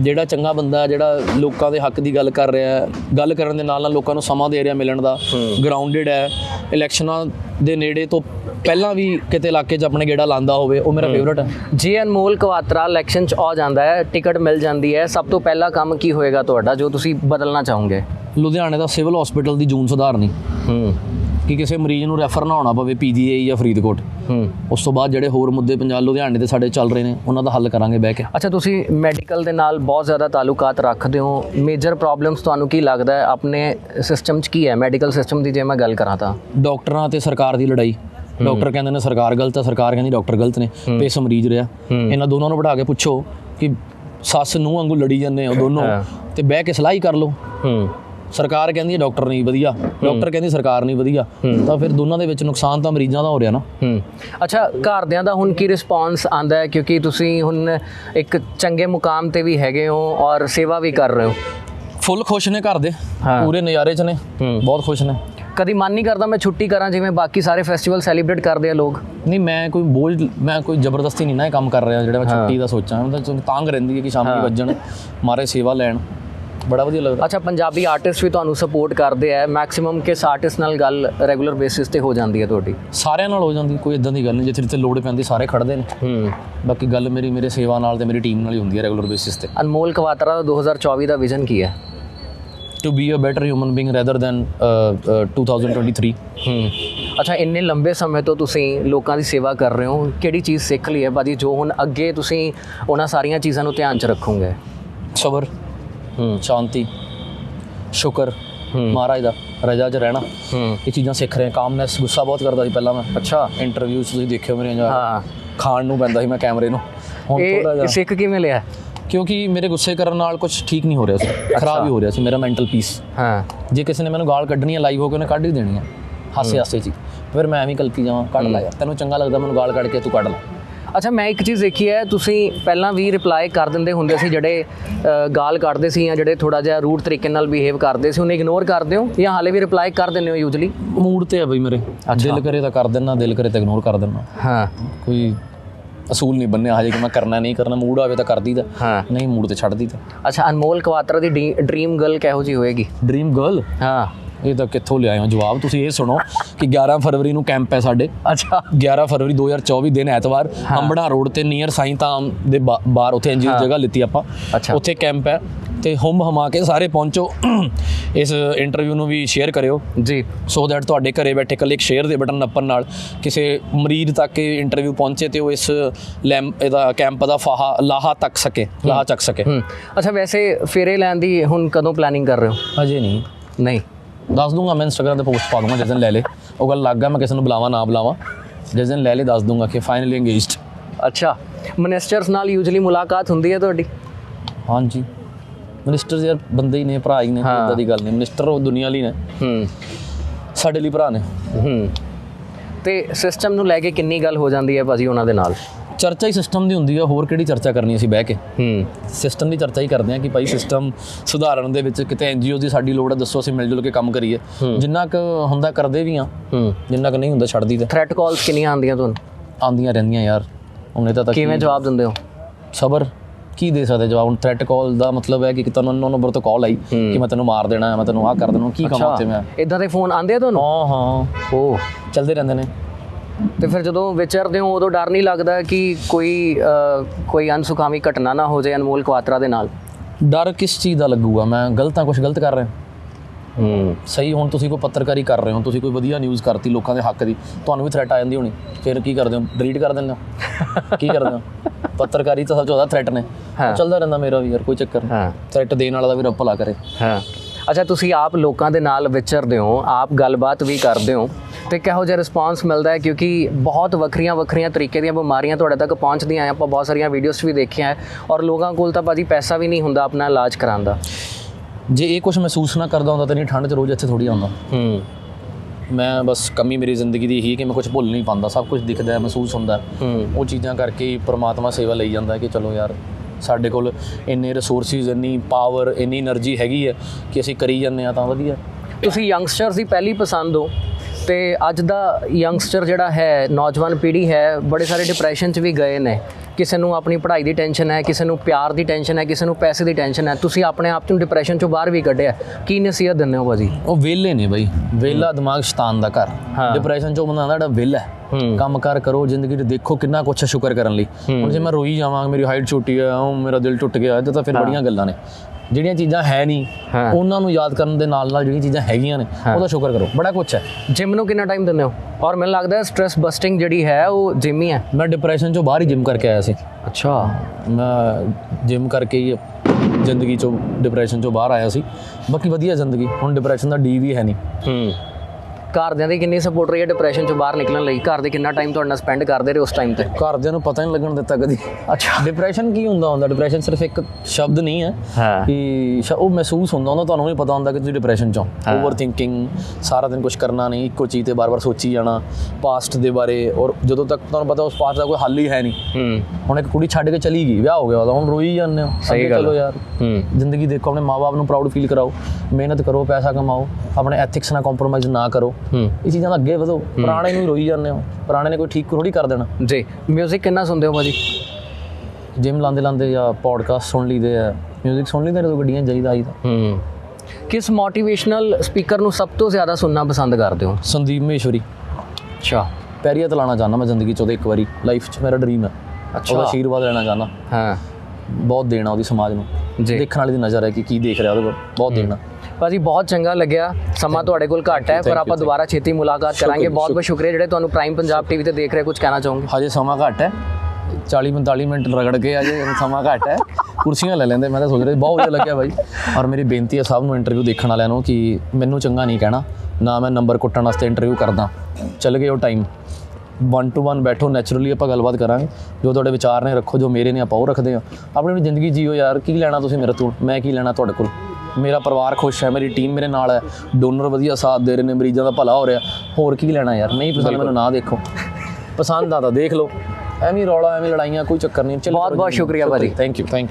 ਜਿਹੜਾ ਚੰਗਾ ਬੰਦਾ ਜਿਹੜਾ ਲੋਕਾਂ ਦੇ ਹੱਕ ਦੀ ਗੱਲ ਕਰ ਰਿਹਾ ਹੈ ਗੱਲ ਕਰਨ ਦੇ ਨਾਲ ਨਾਲ ਲੋਕਾਂ ਨੂੰ ਸਮਾਂ ਦੇ ਰਿਹਾ ਮਿਲਣ ਦਾ। ਗਰਾਊਂਡਡ ਹੈ। ਇਲੈਕਸ਼ਨਾਂ ਦੇ ਨੇੜੇ ਤੋਂ ਪਹਿਲਾਂ ਵੀ ਕਿਤੇ ਇਲਾਕੇ 'ਚ ਆਪਣੇ ਗੇੜਾ ਲਾਂਦਾ ਹੋਵੇ ਉਹ ਮੇਰਾ ਫੇਵਰਟ ਹੈ ਜੇ ਅਨਮੋਲ ਕਵਾਤਰਾ ਇਲੈਕਸ਼ਨ 'ਚ ਆ ਜਾਂਦਾ ਹੈ ਟਿਕਟ ਮਿਲ ਜਾਂਦੀ ਹੈ ਸਭ ਤੋਂ ਪਹਿਲਾ ਕੰਮ ਕੀ ਹੋਏਗਾ ਤੁਹਾਡਾ ਜੋ ਤੁਸੀਂ ਬਦਲਣਾ ਚਾਹੋਗੇ? ਲੁਧਿਆਣੇ ਦਾ ਸਿਵਲ ਹਸਪੀਟਲ ਦੀ ਜੂਨ ਸੁਧਾਰਨੀ। ਹੂੰ। ਕਿ ਕਿਸੇ ਮਰੀਜ਼ ਨੂੰ ਰੈਫਰ ਨਾ ਹੋਣਾ ਪਵੇ ਪੀਜੀਆਈ ਜਾਂ ਫਰੀਦਕੋਟ। ਹੂੰ। ਉਸ ਤੋਂ ਬਾਅਦ ਜਿਹੜੇ ਹੋਰ ਮੁੱਦੇ ਪੰਜਾਬ ਲੁਧਿਆਣੇ ਦੇ ਸਾਡੇ ਚੱਲ ਰਹੇ ਨੇ ਉਹਨਾਂ ਦਾ ਹੱਲ ਕਰਾਂਗੇ ਬਹਿ ਕੇ। ਅੱਛਾ ਤੁਸੀਂ ਮੈਡੀਕਲ ਦੇ ਨਾਲ ਬਹੁਤ ਜ਼ਿਆਦਾ ਤਾਲੁਕਾਤ ਰੱਖਦੇ ਹੋ। ਮੇਜਰ ਪ੍ਰੋਬਲਮਸ ਤੁਹਾਨੂੰ ਕੀ ਲੱਗਦਾ ਹੈ? ਆਪਣੇ ਸਿਸਟਮ 'ਚ ਕੀ ਹੈ? ਮੈਡੀਕਲ ਸਿਸਟਮ ਦੀ ਜੇ ਮੈਂ ਗੱਲ ਕਰਾਂ ਤਾਂ। ਡਾਕਟਰਾਂ ਤੇ ਸਰਕਾਰ ਦੀ ਲੜਾਈ। ਡਾਕਟਰ ਕਹਿੰਦੇ ਨੇ ਸਰਕਾਰ ਗਲਤ ਹੈ ਸਰਕਾਰ ਕਹਿੰਦੀ ਡਾਕਟਰ ਗਲਤ ਨੇ। ਪੇਸ਼ ਮਰੀਜ਼ ਰਿਹਾ। ਇਹਨਾਂ ਦੋਨਾਂ ਨੂੰ ਬਿਠਾ ਕੇ ਪੁੱਛੋ ਕਿ ਸੱਸ ਨੂੰ ਵਾਂਗੂ ਲੜੀ ਜਾਂਦੇ ਹੋ ਦੋਨੋਂ। ਤੇ ਬਹਿ ਕੇ ਸਲਾਹ ਹੀ ਕਰ ਲਓ। ਹੂੰ। ਸਰਕਾਰ ਕਹਿੰਦੀ ਹੈ ਡਾਕਟਰ ਨਹੀਂ ਵਧੀਆ। ਡਾਕਟਰ ਕਹਿੰਦੀ ਸਰਕਾਰ ਨਹੀਂ ਵਧੀਆ। ਤਾਂ ਫਿਰ ਦੋਨਾਂ ਦੇ ਵਿੱਚ ਨੁਕਸਾਨ ਤਾਂ ਮਰੀਜ਼ਾਂ ਦਾ ਹੋ ਰਿਹਾ ਨਾ। ਅੱਛਾ ਘਰਦਿਆਂ ਦਾ ਹੁਣ ਕੀ ਰਿਸਪੌਂਸ ਆਂਦਾ ਹੈ? ਕਿਉਂਕਿ ਤੁਸੀਂ ਹੁਣ ਇੱਕ ਚੰਗੇ ਮੁਕਾਮ ਤੇ ਵੀ ਹੈਗੇ ਹੋ ਔਰ ਸੇਵਾ ਵੀ ਕਰ ਰਹੇ ਹੋ। ਫੁੱਲ ਖੁਸ਼ ਨੇ ਘਰ ਦੇ। ਪੂਰੇ ਨਜ਼ਾਰੇ 'ਚ ਨੇ। ਬਹੁਤ ਖੁਸ਼ ਨੇ। ਕਦੀ ਮਨ ਨਹੀਂ ਕਰਦਾ ਮੈਂ ਛੁੱਟੀ ਕਰਾਂ ਜਿਵੇਂ ਬਾਕੀ ਸਾਰੇ ਫੈਸਟੀਵਲ ਸੈਲੀਬ੍ਰੇਟ ਕਰਦੇ ਆ ਲੋਕ? ਨਹੀਂ ਮੈਂ ਕੋਈ ਬੋਝ ਮੈਂ ਕੋਈ ਜ਼ਬਰਦਸਤੀ ਨਹੀਂ ਨਾ ਇਹ ਕੰਮ ਕਰ ਰਿਹਾ ਜਿਹੜਾ ਮੈਂ ਛੁੱਟੀ ਦਾ ਸੋਚਾਂ। ਮੈਂ ਤਾਂ ਤਾਂਗ ਰਹਿੰਦੀ ਹੈ ਕਿ ਸ਼ਾਮੀ ਵੱਜਣ ਮਾਰੇ ਸੇਵਾ ਲੈਣ। ਬੜਾ ਵਧੀਆ ਲੱਗਦਾ। ਅੱਛਾ ਪੰਜਾਬੀ ਆਰਟਿਸਟ ਵੀ ਤੁਹਾਨੂੰ ਸਪੋਰਟ ਕਰਦੇ ਆ। ਮੈਕਸਿਮਮ ਕਿਸ ਆਰਟਿਸਟ ਨਾਲ ਗੱਲ ਰੈਗੂਲਰ ਬੇਸਿਸ ਤੇ ਹੋ ਜਾਂਦੀ ਹੈ ਤੁਹਾਡੀ? ਸਾਰਿਆਂ ਨਾਲ ਹੋ ਜਾਂਦੀ ਕੋਈ ਇਦਾਂ ਦੀ ਗੱਲ ਨਹੀਂ। ਜਿੱਥੇ ਜਿੱਥੇ ਲੋੜ ਪੈਂਦੀ ਸਾਰੇ ਖੜਦੇ ਨੇ। ਹੂੰ। ਬਾਕੀ ਗੱਲ ਮੇਰੀ ਮੇਰੇ ਸੇਵਾ ਨਾਲ ਤੇ ਮੇਰੀ ਟੀਮ ਨਾਲ ਹੀ ਹੁੰਦੀ ਹੈ ਰੈਗੂਲਰ ਬੇਸਿਸ ਤੇ। ਅਨਮੋਲ ਕਵਾਤਰਾ ਦਾ 2024 ਦਾ ਵਿਜ਼ਨ ਕੀ ਹੈ? To be a better human being rather than 2023 ਹੂੰ। ਅੱਛਾ ਇੰਨੇ ਲੰਬੇ ਸਮੇਂ ਤੋਂ ਤੁਸੀਂ ਲੋਕਾਂ ਦੀ ਸੇਵਾ ਕਰ ਰਹੇ ਹੋ। ਕਿਹੜੀ ਚੀਜ਼ ਸਿੱਖ ਲਈ ਹੈ? ਬਾਜੀ ਜੋ ਹੁਣ ਅੱਗੇ ਤੁਸੀਂ ਉਹਨਾਂ ਸਾਰੀਆਂ ਚੀਜ਼ਾਂ ਨੂੰ ਧਿਆਨ 'ਚ ਰੱਖੋਗੇ। ਸਬਰ। ਹੂੰ। ਸ਼ਾਂਤੀ ਸ਼ੁਕਰ ਹੂੰ। ਮਹਾਰਾਜ ਦਾ ਰਜਾ 'ਚ ਰਹਿਣਾ। ਹੂੰ। ਇਹ ਚੀਜ਼ਾਂ ਸਿੱਖ ਰਹੇ ਕਾਮਨੈਸ ਗੁੱਸਾ ਬਹੁਤ ਕਰਦਾ ਸੀ ਪਹਿਲਾਂ ਮੈਂ। ਅੱਛਾ। ਇੰਟਰਵਿਊਜ਼ ਤੁਸੀਂ ਦੇਖਿਓ ਮੇਰੇ ਜਾਂ ਹਾਂ। ਖਾਣ ਨੂੰ ਪੈਂਦਾ ਸੀ ਮੈਂ ਕੈਮਰੇ ਨੂੰ। ਹੁਣ ਥੋੜਾ ਜਿਹਾ। ਸਿੱਖ ਕਿਵੇਂ ਲਿਆ? ਕਿਉਂਕਿ ਮੇਰੇ ਗੁੱਸੇ ਕਰਨ ਨਾਲ ਕੁਝ ਠੀਕ ਨਹੀਂ ਹੋ ਰਿਹਾ ਸੀ। ਖਰਾਬ ਹੀ ਹੋ ਰਿਹਾ ਸੀ ਮੇਰਾ ਮੈਂਟਲ ਪੀਸ ਹਾਂ। ਜੇ ਕਿਸੇ ਨੇ ਮੈਨੂੰ ਗਾਲ ਕੱਢਣੀ ਹੈ ਲਾਈਵ ਹੋ ਕੇ ਉਹਨੇ ਕੱਢ ਹੀ ਦੇਣੀ ਹੈ ਹਾਸੇ ਹਾਸੇ ਹੀ। ਫਿਰ ਮੈਂ ਐਵੇਂ ਕਲਪੀ ਜਾਵਾਂ ਕੱਢ ਲਾ ਯਾਰ ਤੈਨੂੰ ਚੰਗਾ ਲੱਗਦਾ ਮੈਨੂੰ ਗਾਲ ਕੱਢ ਕੇ ਤੂੰ ਕੱਢ ਲਾ। ਅੱਛਾ ਮੈਂ ਇੱਕ ਚੀਜ਼ ਦੇਖੀ ਹੈ ਤੁਸੀਂ ਪਹਿਲਾਂ ਵੀ ਰਿਪਲਾਈ ਕਰ ਦਿੰਦੇ ਹੁੰਦੇ ਸੀ ਜਿਹੜੇ ਗਾਲ ਕੱਢਦੇ ਸੀ ਜਾਂ ਜਿਹੜੇ ਥੋੜਾ ਜਿਹਾ ਰੂਟ ਤਰੀਕੇ ਨਾਲ ਬਿਹੇਵ ਕਰਦੇ ਸੀ ਉਹਨੇ ਇਗਨੋਰ ਕਰਦੇ ਹੋ ਜਾਂ ਹਾਲੇ ਵੀ ਰਿਪਲਾਈ ਕਰ ਦਿੰਦੇ ਹੋ ਯੂਜੂਲੀ ਮੂਡ ਤੇ ਆ ਬਈ ਮੇਰੇ। ਦਿਲ ਕਰੇ ਤਾਂ ਕਰ ਦੇਣਾ ਦਿਲ ਕਰੇ ਤਾਂ ਇਗਨੋਰ ਕਰ ਦੇਣਾ ਹਾਂ। ਕੋਈ ਅਸੂਲ ਨਹੀਂ ਬੰਨਿਆ ਹਜੇ ਕਿ ਮੈਂ ਕਰਨਾ ਨਹੀਂ ਕਰਨਾ ਮੂਡ ਆਵੇ ਤਾਂ ਕਰਦੀ ਹਾਂ। ਨਹੀਂ ਮੂਡ ਤੇ ਛੱਡਦੀ ਤਾਂ। ਅੱਛਾ ਅਨਮੋਲ ਕਵਾਤਰਾ ਦੀ ਡ੍ਰੀਮ ਗਰਲ ਕਿਹੋ ਜੀ ਹੋਏਗੀ? ਡ੍ਰੀਮ ਗਰਲ ਹਾਂ। ਇਹ ਤਾਂ ਕਿੱਥੋਂ ਲਿਆਏ ਹੋ? ਜਵਾਬ ਤੁਸੀਂ ਇਹ ਸੁਣੋ ਕਿ 11 ਫਰਵਰੀ ਨੂੰ ਕੈਂਪ ਹੈ ਸਾਡੇ। ਅੱਛਾ। 11 ਫਰਵਰੀ 2024 ਦਿਨ ਐਤਵਾਰ ਅੰਬੜਾ ਰੋਡ ਤੇ ਨੀਅਰ ਸਾਈਂ ਧਾਮ ਦੇ ਬਾਹਰ ਉੱਥੇ ਐਨਜੀਓ ਜਗ੍ਹਾ ਲਿੱਤੀ ਆਪਾਂ। ਉੱਥੇ ਕੈਂਪ ਹੈ ਤੇ ਹੁਮ ਹਮਾ ਕੇ ਸਾਰੇ ਪਹੁੰਚੋ। ਇਸ ਇੰਟਰਵਿਊ ਨੂੰ ਵੀ ਸ਼ੇਅਰ ਕਰਿਓ। ਜੀ। ਸੋ ਦੈਟ ਤੁਹਾਡੇ ਘਰੇ ਬੈਠੇ ਕੱਲੇ ਇੱਕ ਸ਼ੇਅਰ ਦੇ ਬਟਨ ਨੱਪਣ ਨਾਲ ਕਿਸੇ ਮਰੀਜ਼ ਤੱਕ ਇਹ ਇੰਟਰਵਿਊ ਪਹੁੰਚੇ ਤੇ ਉਹ ਇਸ ਇਹਦਾ ਕੈਂਪ ਦਾ ਫਾਹਾ ਲਾਹਾ ਤੱਕ ਸਕੇ ਲਾਹਾ ਚੱਕ ਸਕੇ। ਅੱਛਾ ਵੈਸੇ ਫੇਰੇ ਲੈਣ ਦੀ ਹੁਣ ਕਦੋਂ ਪਲੈਨਿੰਗ ਕਰ ਰਹੇ ਹੋ? ਅਜੇ ਨਹੀਂ। ਨਹੀਂ। ਦੱਸ ਦੂੰਗਾ ਮੈਂ ਇੰਸਟਾਗ੍ਰam ਤੇ ਪੋਸਟ ਪਾ ਦੂੰਗਾ ਜਿਸ ਦਿਨ ਲੈ ਲੇ। ਉਹ ਗੱਲ ਲੱਗ ਗਿਆ ਮੈਂ ਕਿਸੇ ਨੂੰ ਬੁਲਾਵਾਂ ਨਾ ਬੁਲਾਵਾਂ। ਜਿਸ ਦਿਨ ਲੈ ਲੇ ਦੱਸ ਦੂੰਗਾ ਕਿ ਫਾਈਨਲੀ ਇੰਗੇਜਡ ਅੱਛਾ ਮਿਨਿਸਟਰਸ ਨਾਲ ਯੂਜੂਲੀ ਮੁਲਾਕਾਤ ਹੁੰਦੀ ਹੈ ਤੁਹਾਡੀ? ਹਾਂਜੀ। ਮਿਨਿਸਟਰ ਯਾਰ ਬੰਦੇ ਹੀ ਨੇ ਭਰਾ ਹੀ ਨੇ। ਏਦਾਂ ਦੀ ਗੱਲ ਨਹੀਂ। ਮਿਨਿਸਟਰ ਉਹ ਦੁਨੀਆ ਲਈ ਨੇ। ਹੂੰ। ਸਾਡੇ ਲਈ ਭਰਾ ਨੇ। ਹੂੰ। ਤੇ ਸਿਸਟਮ ਨੂੰ ਲੈ ਕੇ ਕਿੰਨੀ ਗੱਲ ਹੋ ਜਾਂਦੀ ਹੈ ਭਾਜੀ ਉਹਨਾਂ ਦੇ ਨਾਲ? ਚਰਚਾ ਹੀ ਸਿਸਟਮ ਦੀ ਹੁੰਦੀ ਆ ਹੋਰ ਕਿਹੜੀ ਚਰਚਾ ਕਰਨੀ ਅਸੀਂ ਬਹਿ ਕੇ? ਹੂੰ। ਸਿਸਟਮ ਦੀ ਚਰਚਾ ਹੀ ਕਰਦੇ ਆ ਕਿ ਭਾਈ ਸਿਸਟਮ ਸੁਧਾਰਨ ਦੇ ਵਿੱਚ ਕਿਤੇ ਐਨਜੀਓ ਦੀ ਸਾਡੀ ਲੋੜ ਹੈ ਦੱਸੋ ਅਸੀਂ ਮਿਲ ਜੁਲ ਕੇ ਕੰਮ ਕਰੀਏ। ਜਿੰਨਾ ਕੁ ਹੁੰਦਾ ਕਰਦੇ ਵੀ ਆ ਹੂੰ। ਜਿੰਨਾ ਕੁ ਨਹੀਂ ਹੁੰਦਾ ਛੱਡਦੀ ਤੇ। ਥ੍ਰੈਟ ਕਾਲਸ ਕਿੰਨੀਆਂ ਆਉਂਦੀਆਂ ਤੁਹਾਨੂੰ? ਆਉਂਦੀਆਂ ਰਹਿੰਦੀਆਂ ਯਾਰ। ਉਹਨੇ ਤਾਂ ਤਾਂ ਕਿਵੇਂ ਜਵਾਬ ਦਿੰਦੇ ਹੋ? ਸਬਰ। ਕੀ ਦੇ ਸਕਦੇ ਜਵਾਬ? ਹੁਣ ਥ੍ਰੈਟ ਕਾਲ ਦਾ ਮਤਲਬ ਹੈ ਕਿ ਤੁਹਾਨੂੰ ਨੋ ਨੰਬਰ ਤੋਂ ਕਾਲ ਆਈ ਕਿ ਮੈਂ ਤੈਨੂੰ ਮਾਰ ਦੇਣਾ ਮੈਂ ਤੈਨੂੰ ਆਹ ਕਰ ਦੇਣਾ ਕੀ ਕਮਾਂ ਉੱਥੇ ਮੈਂ? ਇਦਾਂ ਦੇ ਫੋਨ ਆਉਂਦੇ ਆ ਤੁਹਾਨੂੰ? ਹਾਂ ਹਾਂ। ਓ ਚੱਲਦੇ ਰਹਿੰਦੇ ਨੇ। ਤੇ ਫਿਰ ਜਦੋਂ ਵਿਚਰਦੇ ਹੋ ਉਦੋਂ ਡਰ ਨਹੀਂ ਲੱਗਦਾ ਕਿ ਕੋਈ ਕੋਈ ਅਨਸੁਖਾਵੀ ਘਟਨਾ ਨਾ ਹੋ ਜਾਏ ਅਨਮੋਲ ਕੁਆਤਰਾ ਦੇ ਨਾਲ? ਡਰ ਕਿਸ ਚੀਜ਼ ਦਾ ਲੱਗੂਗਾ? ਮੈਂ ਗਲਤ ਆ ਕੁਝ ਗਲਤ ਕਰ ਰਿਹਾ। ਹੂੰ। ਸਹੀ ਹੁਣ ਤੁਸੀਂ ਕੋਈ ਪੱਤਰਕਾਰੀ ਕਰ ਰਹੇ ਹੋ ਤੁਸੀਂ ਕੋਈ ਵਧੀਆ ਨਿਊਜ਼ ਕਰਤੀ ਲੋਕਾਂ ਦੇ ਹੱਕ ਦੀ ਤੁਹਾਨੂੰ ਵੀ ਥ੍ਰੈਟ ਆ ਜਾਂਦੀ ਹੋਣੀ। ਫਿਰ ਕੀ ਕਰਦੇ ਹੋ? ਡਿਲੀਟ ਕਰ ਦਿੰਦੇ ਹੋ? ਕੀ ਕਰਦੇ ਹੋ? ਪੱਤਰਕਾਰੀ ਤਾਂ ਸਭ ਤੋਂ ਜ਼ਿਆਦਾ ਥ੍ਰੈਟ ਨੇ। ਹਾਂ। ਚੱਲਦਾ ਰਹਿੰਦਾ ਮੇਰਾ ਵੀ ਯਾਰ ਕੋਈ ਚੱਕਰ ਨਹੀਂ। ਹਾਂ। ਥ੍ਰੈਟ ਦੇਣ ਵਾਲਾ ਦਾ ਵੀ ਰੱਬ ਭਲਾ ਕਰੇ। ਹਾਂ। ਅੱਛਾ ਤੁਸੀਂ ਆਪ ਲੋਕਾਂ ਦੇ ਨਾਲ ਵਿਚਰਦੇ ਹੋ ਆਪ ਗੱਲਬਾਤ ਵੀ ਕਰਦੇ ਹੋ। ਤੇ ਕਿਹੋ ਜਿਹਾ ਰਿਸਪਾਂਸ ਮਿਲਦਾ ਹੈ ਕਿਉਂਕਿ ਬਹੁਤ ਵੱਖਰੀਆਂ ਵੱਖਰੀਆਂ ਤਰੀਕੇ ਦੀਆਂ ਬਿਮਾਰੀਆਂ ਤੁਹਾਡੇ ਤੱਕ ਪਹੁੰਚਦੀਆਂ ਆਪਾਂ ਬਹੁਤ ਸਾਰੀਆਂ ਵੀਡੀਓਜ਼ ਵੀ ਦੇਖੀਆਂ ਔਰ ਲੋਕਾਂ ਕੋਲ ਤਾਂ ਬਾਜੀ ਪੈਸਾ ਵੀ ਨਹੀਂ ਹੁੰਦਾ ਆਪਣਾ ਇਲਾਜ ਕਰਾਉਣ ਦਾ। ਜੇ ਇਹ ਕੁਝ ਮਹਿਸੂਸ ਨਾ ਕਰਦਾ ਹੁੰਦਾ ਤਾਂ ਨਹੀਂ ਠੰਡ 'ਚ ਰੋਜ਼ ਇੱਥੇ ਥੋੜੀ ਆਉਂਦਾ। ਹੂੰ। ਮੈਂ ਬਸ ਕਮੀ ਮੇਰੀ ਜ਼ਿੰਦਗੀ ਦੀ ਹੀ ਕਿ ਮੈਂ ਕੁਝ ਭੁੱਲ ਨਹੀਂ ਪਾਉਂਦਾ ਸਭ ਕੁਝ ਦਿਖਦਾ ਮਹਿਸੂਸ ਹੁੰਦਾ ਉਹ ਚੀਜ਼ਾਂ ਕਰਕੇ ਪਰਮਾਤਮਾ ਸੇਵਾ ਲਈ ਜਾਂਦਾ ਕਿ ਚਲੋ ਯਾਰ ਸਾਡੇ ਕੋਲ ਇੰਨੇ ਰਿਸੋਰਸਿਸ ਇੰਨੀ ਪਾਵਰ ਇੰਨੀ એનર્ਜੀ ਹੈਗੀ ਹੈ ਕਿ ਅਸੀਂ ਕਰੀ ਜਾਂਦੇ ਆ ਤਾਂ ਵਧੀਆ। ਤੁਸੀਂ ਯੰਗਸਟਰਸ ਦੀ ਪਹਿਲੀ ਪਸੰਦ ਹੋ। ਤੇ ਅੱਜ ਦਾ ਯੰਗਸਟਰ ਜਿਹੜਾ ਹੈ ਨੌਜਵਾਨ ਪੀੜ੍ਹੀ ਹੈ ਬੜੇ ਸਾਰੇ ਡਿਪਰੈਸ਼ਨ 'ਚ ਵੀ ਗਏ ਨੇ। ਕਿਸੇ ਨੂੰ ਆਪਣੀ ਪੜ੍ਹਾਈ ਦੀ ਟੈਨਸ਼ਨ ਹੈ ਕਿਸੇ ਨੂੰ ਪਿਆਰ ਦੀ ਟੈਨਸ਼ਨ ਹੈ ਕਿਸੇ ਨੂੰ ਪੈਸੇ ਦੀ ਟੈਨਸ਼ਨ ਹੈ। ਤੁਸੀਂ ਆਪਣੇ ਆਪ ਨੂੰ ਡਿਪਰੈਸ਼ਨ 'ਚੋਂ ਬਾਹਰ ਵੀ ਕੱਢਿਆ ਕੀ ਨਸੀਹਤ ਦਿੰਦੇ ਹੋ ਭਾਜੀ? ਉਹ ਵਿਹਲੇ ਨੇ ਬਈ। ਵਿਹਲਾ ਦਿਮਾਗ ਸ਼ੈਤਾਨ ਦਾ ਘਰ। ਡਿਪਰੈਸ਼ਨ ਚੋਂ ਬੰਦਾ ਜਿਹੜਾ ਵਿਹਲਾ ਹੈ। ਹੂੰ। ਕੰਮ ਕਾਰ ਕਰੋ ਜ਼ਿੰਦਗੀ 'ਚ ਦੇਖੋ ਕਿੰਨਾ ਕੁਛ ਸ਼ੁਕਰ ਕਰਨ ਲਈ। ਹੁਣ ਜੇ ਮੈਂ ਰੋਈ ਜਾਵਾਂ ਮੇਰੀ ਹਾਈਟ ਛੋਟੀ ਉਹ ਮੇਰਾ ਦਿਲ ਟੁੱਟ ਗਿਆ ਇਹ ਤਾਂ ਫਿਰ ਬੜੀਆਂ ਗੱਲਾਂ ਨੇ। ਜਿਹੜੀਆਂ ਚੀਜ਼ਾਂ ਹੈ ਨਹੀਂ। ਉਹਨਾਂ ਨੂੰ ਯਾਦ ਕਰਨ ਦੇ ਨਾਲ ਨਾਲ ਜਿਹੜੀਆਂ ਚੀਜ਼ਾਂ ਹੈਗੀਆਂ ਨੇ ਉਹਦਾ ਸ਼ੁਕਰ ਕਰੋ ਬੜਾ ਕੁਛ ਹੈ। ਜਿਮ ਨੂੰ ਕਿੰਨਾ ਟਾਈਮ ਦਿੰਦੇ ਹੋ? ਔਰ ਮੈਨੂੰ ਲੱਗਦਾ ਹੈ ਸਟ੍ਰੈਸ ਬਸਟਿੰਗ ਜਿਹੜੀ ਹੈ ਉਹ ਜਿਮ ਹੀ ਹੈ। ਮੈਂ ਡਿਪਰੈਸ਼ਨ ਚੋਂ ਬਾਹਰ ਹੀ ਜਿਮ ਕਰਕੇ ਆਇਆ ਸੀ। ਅੱਛਾ। ਮੈਂ ਜਿਮ ਕਰਕੇ ਹੀ ਜ਼ਿੰਦਗੀ ਚੋਂ ਡਿਪਰੈਸ਼ਨ ਚੋਂ ਬਾਹਰ ਆਇਆ ਸੀ। ਬਾਕੀ ਵਧੀਆ ਜ਼ਿੰਦਗੀ ਹੁਣ ਡਿਪਰੈਸ਼ਨ ਦਾ ਡੀ ਵੀ ਹੈ ਨਹੀਂ। ਹੂੰ। ਘਰਦਿਆਂ ਦੀ ਕਿੰਨੀ ਸਪੋਰਟ ਰਹੀ ਹੈ ਡਿਪਰੈਸ਼ਨ 'ਚੋਂ ਬਾਹਰ ਨਿਕਲਣ ਲਈ? ਘਰ ਦੇ ਕਿੰਨਾ ਟਾਈਮ ਤੁਹਾਡੇ ਨਾਲ ਸਪੈਂਡ ਕਰਦੇ ਰਹੇ ਉਸ ਟਾਈਮ ਤੇ? ਘਰਦਿਆਂ ਨੂੰ ਪਤਾ ਨਹੀਂ ਲੱਗਣ ਦਿੱਤਾ ਕਦੀ। ਅੱਛਾ। ਡਿਪਰੈਸ਼ਨ ਕੀ ਹੁੰਦਾ ਹੁੰਦਾ? ਡਿਪਰੈਸ਼ਨ ਸਿਰਫ ਇੱਕ ਸ਼ਬਦ ਨਹੀਂ ਹੈ ਹਾਂ। ਕਿ ਉਹ ਮਹਿਸੂਸ ਹੁੰਦਾ ਹੁੰਦਾ ਤੁਹਾਨੂੰ ਨਹੀਂ ਪਤਾ ਹੁੰਦਾ ਕਿ ਤੁਸੀਂ ਡਿਪਰੈਸ਼ਨ ਚੋਂ। ਓਵਰ ਥਿੰਕਿੰਗ ਸਾਰਾ ਦਿਨ ਕੁਝ ਕਰਨਾ ਨਹੀਂ ਇੱਕੋ ਚੀਜ਼ ਤੇ ਬਾਰ-ਬਾਰ ਸੋਚੀ ਜਾਣਾ ਪਾਸਟ ਦੇ ਬਾਰੇ ਔਰ ਜਦੋਂ ਤੱਕ ਤੁਹਾਨੂੰ ਪਤਾ ਉਸ ਪਾਸਟ ਦਾ ਕੋਈ ਹੱਲ ਹੀ ਹੈ ਨਹੀਂ। ਹੂੰ। ਹੁਣ ਇੱਕ ਕੁੜੀ ਛੱਡ ਕੇ ਚਲੀ ਗਈ ਵਿਆਹ ਹੋ ਗਿਆ ਉਹਦਾ ਹੁਣ ਰੋਈ ਜਾਂਦੇ ਹੋ। ਸਹੀ ਅੱਗੇ ਚਲੋ ਹੈ। ਯਾਰ। ਹੂੰ। ਜ਼ਿੰਦਗੀ ਦੇਖੋ ਆਪਣੇ ਮਾਪੇ ਨੂੰ ਪ੍ਰਾਊਡ ਫੀਲ ਕਰਾਓ। ਮਿਹਨਤ ਕਰੋ ਪੈਸਾ ਕਮਾਓ। ਆਪਣੇ ਐਥਿਕਸ ਨਾਲ ਕੰਪਰੋਮਾਈਜ਼ ਨਾ ਕਰੋ। ਹੂੰ ਇਹ ਚੀਜ਼ਾਂ ਦਾ ਅੱਗੇ ਵਧੋ ਪੁਰਾਣੇ ਨੂੰ ਹੀ ਰੋਈ ਜਾਂਦੇ ਹੋ ਪੁਰਾਣੇ ਨੇ ਕੋਈ ਠੀਕ ਥੋੜੀ ਕਰ ਦੇਣਾ ਜੀ 뮤직 ਕਿੰਨਾ ਸੁਣਦੇ ਹੋ ਭਾਜੀ ਜਿਮ ਲਾਉਂਦੇ ਲਾਉਂਦੇ ਜਾਂ ਪੋਡਕਾਸਟ ਸੁਣ ਲਈਦੇ ਆ 뮤직 ਸੁਣ ਲਈਦਾ ਜਦੋਂ ਗੱਡੀਆਂ 'ਚ ਜਾਈਦਾ ਆਈ ਤਾਂ ਹੂੰ ਕਿਸ ਮੋਟੀਵੇਸ਼ਨਲ ਸਪੀਕਰ ਨੂੰ ਸਭ ਤੋਂ ਜ਼ਿਆਦਾ ਸੁਣਨਾ ਪਸੰਦ ਕਰਦੇ ਹੋ ਸੰਦੀਪ ਮਹੇਸ਼ਵਰੀ ਅੱਛਾ ਪੈਰੀਆ ਤਲਾਣਾ ਚਾਹੁੰਦਾ ਮੈਂ ਜ਼ਿੰਦਗੀ 'ਚ ਉਹਦੇ ਇੱਕ ਵਾਰੀ ਲਾਈਫ 'ਚ ਮੇਰਾ ਡ੍ਰੀਮ ਹੈ ਅੱਛਾ। ਉਹਦਾ ਆਸ਼ੀਰਵਾਦ ਲੈਣਾ ਚਾਹੁੰਦਾ ਹਾਂ ਬਹੁਤ ਦੇਣਾ ਉਹਦੀ ਸਮਾਜ ਨੂੰ ਜੀ। ਦੇਖਣ ਵਾਲੀ ਦੀ ਨਜ਼ਰ ਹੈ ਕਿ ਕੀ ਦੇਖ ਰਿਹਾ ਉਹਦੇ ਕੋਲ ਬਹੁਤ ਦੇਣਾ ਭਾਜੀ ਬਹੁਤ ਚੰਗਾ ਲੱਗਿਆ। ਸਮਾਂ ਤੁਹਾਡੇ ਕੋਲ ਘੱਟ ਹੈ ਪਰ ਆਪਾਂ ਦੁਬਾਰਾ ਛੇਤੀ ਮੁਲਾਕਾਤ ਕਰਾਂਗੇ। ਬਹੁਤ ਬਹੁਤ ਸ਼ੁਕਰ। ਸ਼ੁਕਰੀਆ ਜਿਹੜੇ ਤੁਹਾਨੂੰ ਪ੍ਰਾਈਮ ਪੰਜਾਬ ਟੀਵੀ ਤੇ ਦੇਖ ਰਹੇ ਕੁਝ ਕਹਿਣਾ ਚਾਹੋਗੇ? ਹਜੇ ਸਮਾਂ ਘੱਟ ਹੈ। 40 45 ਮਿੰਟ ਰਗੜ ਕੇ ਅਜੇ ਸਮਾਂ ਘੱਟ ਹੈ। ਕੁਰਸੀਆਂ ਲੈ ਲੈਂਦੇ ਮੈਂ ਤਾਂ ਸੋਚ ਰਿਹਾ ਬਹੁਤ ਵਧੀਆ ਲੱਗਿਆ ਬਾਈ। ਔਰ ਮੇਰੀ ਬੇਨਤੀ ਹੈ ਸਭ ਨੂੰ ਇੰਟਰਵਿਊ ਦੇਖਣ ਵਾਲਿਆਂ ਨੂੰ ਕਿ ਮੈਨੂੰ ਚੰਗਾ ਨਹੀਂ ਕਹਿਣਾ ਨਾ ਮੈਂ ਨੰਬਰ ਕੁੱਟਣ ਵਾਸਤੇ ਇੰਟਰਵਿਊ ਕਰਦਾ। ਚੱਲ ਗਏ ਉਹ ਟਾਈਮ 1 ਟੂ 1 ਬੈਠੋ ਨੈਚੁਰਲੀ ਆਪਾਂ ਗੱਲਬਾਤ ਕਰਾਂਗੇ। ਜੋ ਤੁਹਾਡੇ ਵਿਚਾਰ ਨੇ ਰੱਖੋ। ਜੋ ਮੇਰੇ ਨੇ ਆਪਾਂ ਉਹ ਰੱਖਦੇ ਆ ਆਪਣੀ ਜ਼ਿੰਦਗੀ ਜੀਓ ਯਾਰ ਕੀ ਲੈਣਾ ਤੁਸੀਂ ਮੇਰੇ ਤੋਂ? ਮੈਂ ਕੀ ਲੈਣਾ ਤੁਹਾਡੇ ਕੋਲ? ਮੇਰਾ ਪਰਿਵਾਰ ਖੁਸ਼ ਹੈ ਮੇਰੀ ਟੀਮ ਮੇਰੇ ਨਾਲ ਹੈ। ਡੋਨਰ ਵਧੀਆ ਸਾਥ ਦੇ ਰਹੇ ਨੇ ਮਰੀਜ਼ਾਂ ਦਾ ਭਲਾ ਹੋ ਰਿਹਾ। ਹੋਰ ਕੀ ਲੈਣਾ ਯਾਰ? ਨਹੀਂ ਪਸੰਦ ਮੈਨੂੰ ਨਾ ਦੇਖੋ। ਪਸੰਦ ਆ ਤਾਂ ਦੇਖ ਲਓ। ਐਵੇਂ ਰੌਲਾ ਐਵੇਂ ਲੜਾਈਆਂ ਕੋਈ ਚੱਕਰ ਨਹੀਂ। ਚਲੋ ਬਹੁਤ ਬਹੁਤ ਸ਼ੁਕਰੀਆ ਭਾਜੀ। Thank you thank you